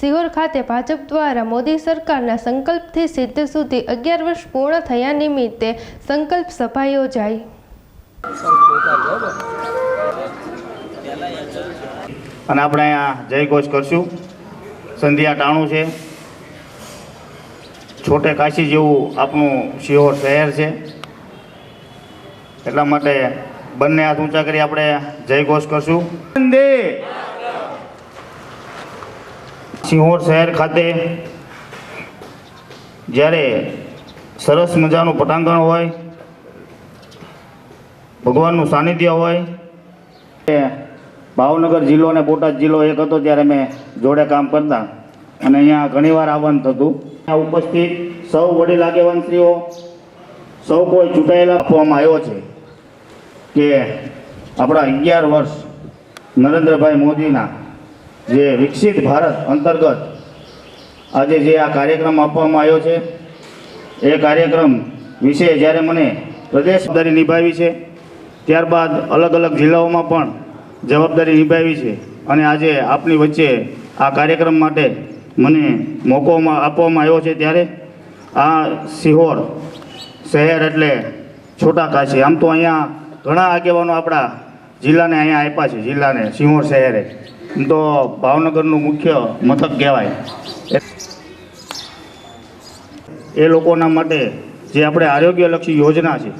સિહોર ખાતે ભાજપ દ્વારા મોદી સરકારના સંકલ્પથી સિદ્ધ સુધી અગિયાર વર્ષ પૂર્ણ થયા નિમિત્તે સંકલ્પ સભા યોજાઈ. અને આપણે અહીંયા જયઘોષ કરશું. સંધ્યા ટાણું છે. છોટે કાશી જેવું આપણું સિહોર શહેર છે. એટલા માટે બંને હાથ ઊંચા કરી આપણે જયઘોષ કરશું. વંદે સિંહોર શહેર ખાતે જ્યારે સરસ મજાનું પટાંગણ હોય, ભગવાનનું સાનિધ્ય હોય ભાવનગર જિલ્લો અને બોટાદ જિલ્લો એક હતો ત્યારે મેં જોડે કામ કરતા. અને અહીંયા ઘણીવાર આવવાનું થતું. અહીંયા ઉપસ્થિત સૌ વડીલ આગેવાનશ્રીઓ, સૌ કોઈ ચૂંટાયેલા આપવામાં આવ્યો છે કે આપણા અગિયાર વર્ષ નરેન્દ્રભાઈ મોદીના જે વિકસિત ભારત અંતર્ગત આજે જે આ કાર્યક્રમ આપવામાં આવ્યો છે, એ કાર્યક્રમ વિશે જ્યારે મને પ્રદેશ જવાબદારી નિભાવી છે, ત્યારબાદ અલગ અલગ જિલ્લાઓમાં પણ જવાબદારી નિભાવી છે અને આજે આપની વચ્ચે આ કાર્યક્રમ માટે મને મોકો આપવામાં આવ્યો છે ત્યારે આ સિહોર શહેર એટલે છોટા કાશી. આમ તો અહીંયા ઘણા આગેવાનો આપણા જિલ્લાને અહીંયા આપ્યા છે, જિલ્લાને સિહોર શહેરે. તો ભાવનગરનું મુખ્ય મથક કહેવાય. એ લોકોના માટે જે આપણે આરોગ્યલક્ષી યોજના છે,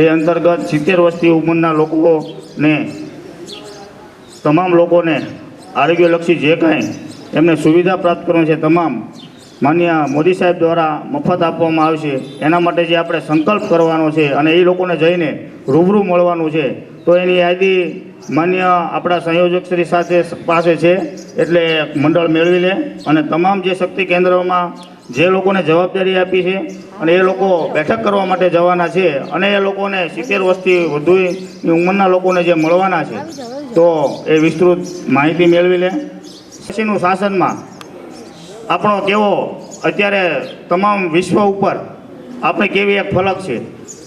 એ અંતર્ગત સિત્તેર વર્ષથી ઉંમરના લોકોને, તમામ લોકોને આરોગ્યલક્ષી જે કાંઈ એમને સુવિધા પ્રાપ્ત કરવાની છે, તમામ માન્ય મોદી સાહેબ દ્વારા મફત આપવામાં આવશે એના માટે જે આપણે સંકલ્પ કરવાનો છે અને એ લોકોને જઈને રૂબરૂ મળવાનું છે, તો એની યાદી માન્ય આપણા સંયોજક શ્રી સાથે પાસે છે. એટલે મંડળ મેળવી લે અને તમામ જે શક્તિ કેન્દ્રોમાં જે લોકોને જવાબદારી આપી છે અને એ લોકો બેઠક કરવા માટે જવાના છે અને એ લોકોને સિત્તેર વર્ષથી વધુ ઉંમરના લોકોને જે મળવાના છે, તો એ વિસ્તૃત માહિતી મેળવી લે. પછીનું શાસનમાં આપણો કેવો, અત્યારે તમામ વિશ્વ ઉપર આપણે કેવી એક ફલક છે,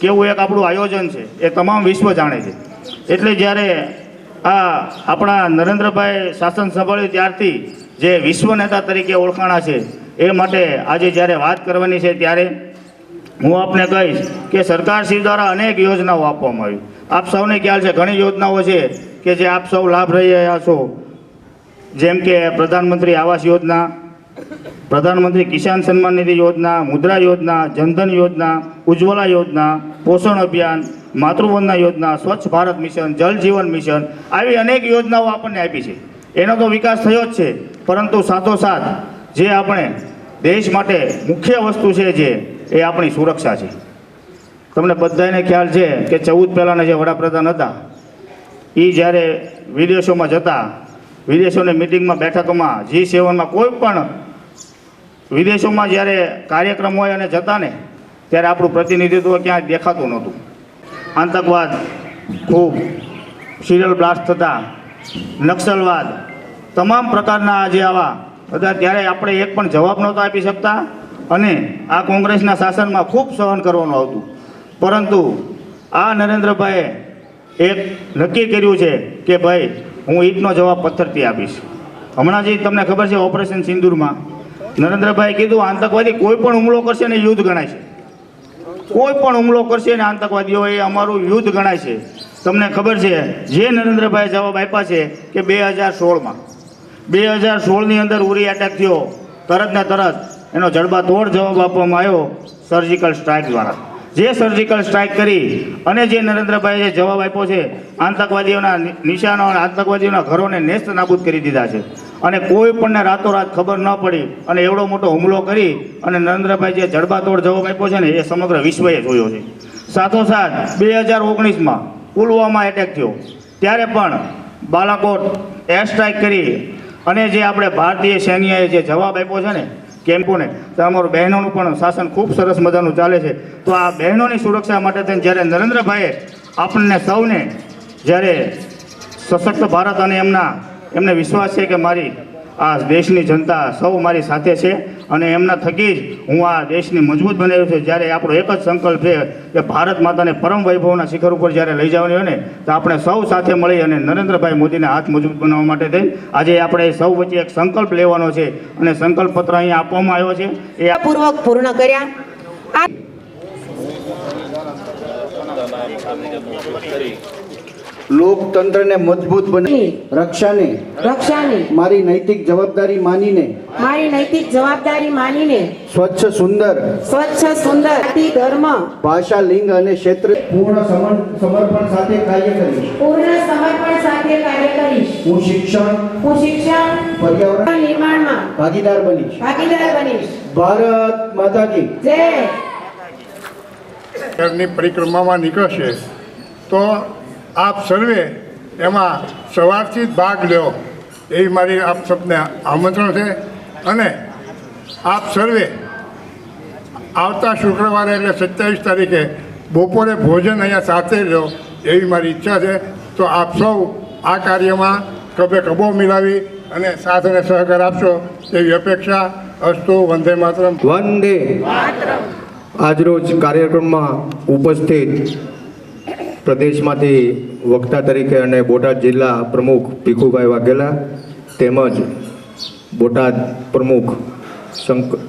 કેવું એક આપણું આયોજન છે, એ તમામ વિશ્વ જાણે છે. એટલે જ્યારે આ આપણા નરેન્દ્રભાઈ શાસન સંભાળ્યું ત્યારથી જે વિશ્વ નેતા તરીકે ઓળખાણા છે, એ માટે આજે જ્યારે વાત કરવાની છે ત્યારે હું આપને કહીશ કે સરકારશ્રી દ્વારા અનેક યોજનાઓ આપવામાં આવી. આપ સૌને ખ્યાલ છે, ઘણી યોજનાઓ છે કે જે આપ સૌ લાભ રહી રહ્યા છો. જેમ કે પ્રધાનમંત્રી આવાસ યોજના પ્રધાનમંત્રી કિસાન સન્માન નિધિ યોજના, મુદ્રા યોજના, જનધન યોજના, ઉજ્જવલા યોજના, પોષણ અભિયાન, માતૃવંદના યોજના, સ્વચ્છ ભારત મિશન, જલ જીવન મિશન આવી અનેક યોજનાઓ આપણને આપી છે. એનો તો વિકાસ થયો જ છે, પરંતુ સાથોસાથ જે આપણે દેશ માટે મુખ્ય વસ્તુ છે જે, એ આપણી સુરક્ષા છે. તમને બધાને ખ્યાલ છે કે ચૌદ પહેલાંના જે વડાપ્રધાન હતા એ જ્યારે વિદેશોમાં જતા, વિદેશોની મિટિંગમાં બેઠકોમાં જી સેવનમાં કોઈ પણ વિદેશોમાં જ્યારે કાર્યક્રમ હોય અને જતા ને, ત્યારે આપણું પ્રતિનિધિત્વ ક્યાંય દેખાતું નહોતું. આતંકવાદ ખૂબ સિરિયલ બ્લાસ્ટ થતા, નક્સલવાદ, તમામ પ્રકારના જે આવા, બધા ત્યારે આપણે એક પણ જવાબ નહોતા આપી શકતા અને આ કોંગ્રેસના શાસનમાં ખૂબ સહન કરવાનું આવતું. પરંતુ આ નરેન્દ્રભાઈએ એક નક્કી કર્યું છે કે ભાઈ, હું ઈટનો જવાબ પથ્થરથી આપીશ. હમણાં જે તમને ખબર છે ઓપરેશન સિંદૂરમાં નરેન્દ્રભાઈ કીધું, આતંકવાદી કોઈ પણ હુમલો કરશે ને યુદ્ધ ગણાય છે. કોઈ પણ હુમલો કરશે ને આતંકવાદીઓ એ અમારું યુદ્ધ ગણાય છે. તમને ખબર છે, જે નરેન્દ્રભાઈ જવાબ આપ્યા છે કે બે હજાર સોળમાં. બે હજાર સોળની અંદર ઉરી એટેક થયો, તરત ને તરત એનો જડબાતોડ જવાબ આપવામાં આવ્યો સર્જિકલ સ્ટ્રાઇક દ્વારા. જે સર્જિકલ સ્ટ્રાઇક કરી અને જે નરેન્દ્રભાઈએ જવાબ આપ્યો છે, આતંકવાદીઓના નિશાનો અને આતંકવાદીઓના ઘરોને નેસ્ત નાબૂદ કરી દીધા છે. અને કોઈ પણને રાતોરાત ખબર ન પડી અને એવડો મોટો હુમલો કરી અને નરેન્દ્રભાઈ જે જડબાતોડ જવાબ આપ્યો છે ને, એ સમગ્ર વિશ્વએ જોયો છે. સાથોસાથ, બે હજાર ઓગણીસમાં પુલવામા એટેક થયો. ત્યારે પણ બાલાકોટ એર સ્ટ્રાઇક કરી અને જે આપણે ભારતીય સૈન્યએ જે જવાબ આપ્યો છે ને, કેમ્પોને, તો અમારું બહેનોનું પણ શાસન ખૂબ સરસ મજાનું ચાલે છે. તો આ બહેનોની સુરક્ષા માટે થઈને જ્યારે નરેન્દ્રભાઈએ આપણને સૌને જ્યારે સશક્ત ભારત અને એમના એમને વિશ્વાસ છે કે મારી આ દેશની જનતા સૌ મારી સાથે છે અને એમના થકી જ હું આ દેશની મજબૂત બનાવ્યું છે. જ્યારે આપણો એક જ સંકલ્પ છે કે ભારત માતાને પરમ વૈભવના શિખર ઉપર જ્યારે લઈ જવાની હોય ને, તો આપણે સૌ સાથે મળી અને નરેન્દ્રભાઈ મોદીને હાથ મજબૂત બનાવવા માટે થઈ આજે આપણે સૌ વચ્ચે એક સંકલ્પ લેવાનો છે અને સંકલ્પ પત્ર અહીંયા આપવામાં આવ્યો છે. એ પૂર્વક પૂર્ણ કર્યા. લોકતંત્રને મજબૂત બની. રક્ષાને. રક્ષાની. મારી નૈતિક જવાબદારી માનીને. મારી નૈતિક જવાબદારી માનીને. સ્વચ્છ સુંદર. સ્વચ્છ સુંદર. જાતિ, ધર્મ. ભાષા લિંગ અને ક્ષેત્ર પૂર્ણ સમર્પણ સાથે કાર્ય કરીશ. પૂર્ણ સમર્પણ સાથે કાર્ય કરીશ. હું શિક્ષણ હું શિક્ષણ. પર્યાવરણ નિર્માણમાં ભાગીદાર બનીશ. ભાગીદાર બનીશ. ભારત માતાજી જય. ઘરની પરિક્રમામાં નીકળશે તો આપ સર્વે એમાં સવારથી જ ભાગ લ્યો. એવી મારી આપ સૌને આમંત્રણ છે. અને આપ સર્વે આવતા શુક્રવારે એટલે સત્યાવીસ તારીખે બપોરે ભોજન અહીંયા સાથે લો એવી મારી ઈચ્છા છે. તો આપ સૌ આ કાર્યમાં કબે કબો મિલાવી અને સાથ અને સહકાર આપશો તેવી અપેક્ષા અસ્તુ વંદે માતરમ. વંદે. આજરોજ કાર્યક્રમમાં ઉપસ્થિત પ્રદેશમાંથી વક્તા તરીકે અને બોટાદ જિલ્લા પ્રમુખ ભીખુભાઈ વાઘેલા તેમજ બોટાદ પ્રમુખ શંક